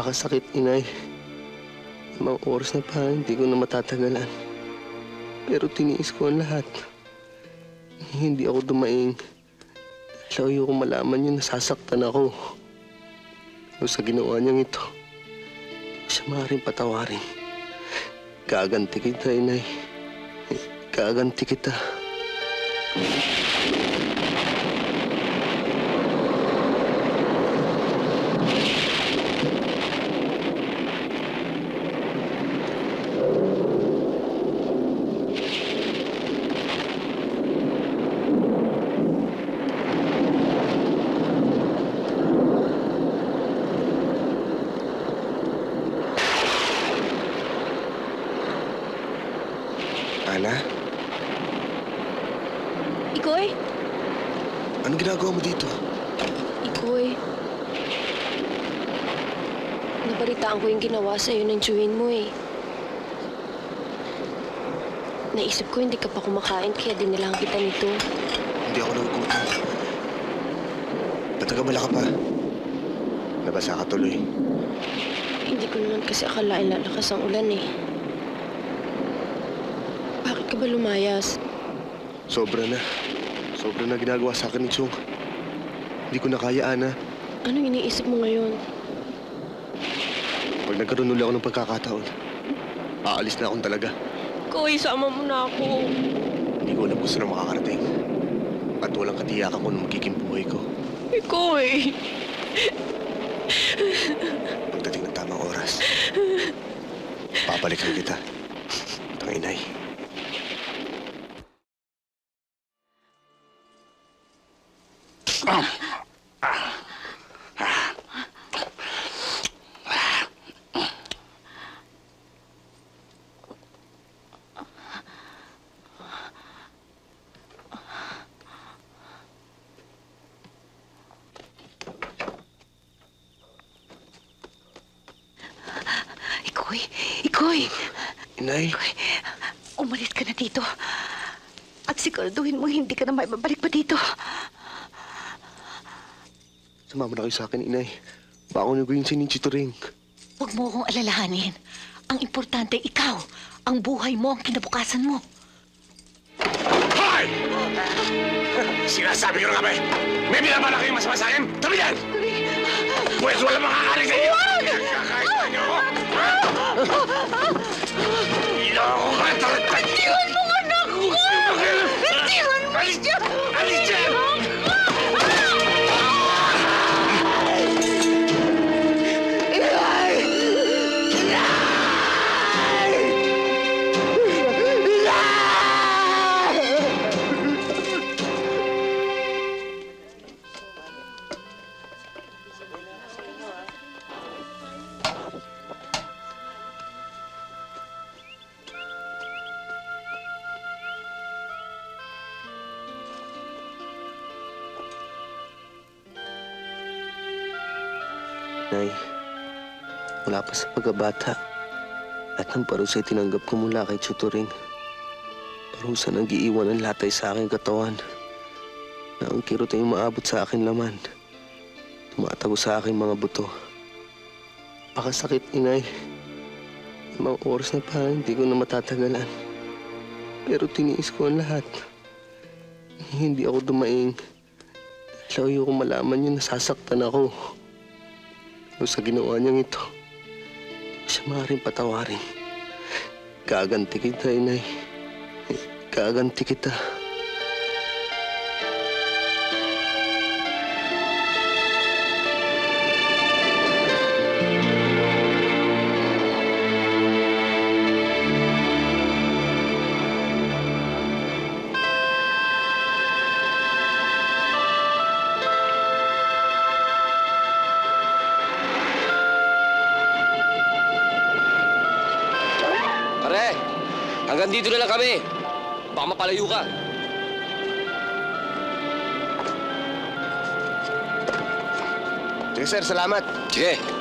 Napakasakit, inay. Limang oras na pa, hindi ko na matatagalan. Pero tiniis ko ang lahat. Hindi ako dumaing. Dahil ayoko malaman niya nasasaktan ako. Pero sa ginawa niyang ito, siya maaaring patawarin. Gaganti kita, inay. Gaganti kita. Ana, Ikoy? anong ginagawa mo dito? Ikoy? Nabalitaan ko yung ginawa sa'yo ng chewin mo eh. Naisip ko hindi ka pa kumakain kaya dinilang kita nito. Hindi ako nagugutom. Patagamala ka pa. Nabasa ka tuloy. Hindi ko naman kasi akalain lalakas ang ulan eh. Ba lumayas? Sobra na. Sobra na ginagawa sa akin ni Chung. Hindi ko na kaya, Ana. Anong iniisip mo ngayon? Pag nagkaroon ulit ako ng pagkakataon, aalis na akong talaga. Koy, sama mo na ako. Hindi ko alam kung saan makakarating. At walang katiyakan kung ano magiging buhay ko. Ikoy! Pagdating ng tamang oras, babalikan kita. Tang inay. Ikoy, Ikoy, Inay, Ikoy, umalis ka na dito. At siguraduhin mo hindi ka na may babalik pa dito. Sumama na kayo sa akin, Inay. Baka ko yung sininchito ring. Huwag mo akong alalahanin. Ang importante, ikaw. Ang buhay mo, ang kinabukasan mo. Hoy! Sinasabi ko na kami, may binabala kayong masama sa akin? Tabi yan! Pwes wala makakaling sa inyo! Kakain na niyo! Ha? Nay, mula pa sa pagkabata, at ng parusa ay tinanggap ko mula kay Chuturing. Parusa nang giiwan ng latay sa aking katawan. Na ang kirot ay maabot sa aking laman. Tumatago sa aking mga buto. Pakasakit, inay. Limang oras na pa, hindi ko na matatagalan. Pero tiniis ko ang lahat. Hindi ako dumaing. Dahil ayoko malaman niya nasasaktan ako. Pero sa ginawa niyang ito, siya maaaring patawarin. Gaganti kita, inay. Gaganti kita. Hanggang dito na lang kami. Baka mapalayo ka. Sige, sir. Salamat. Sige.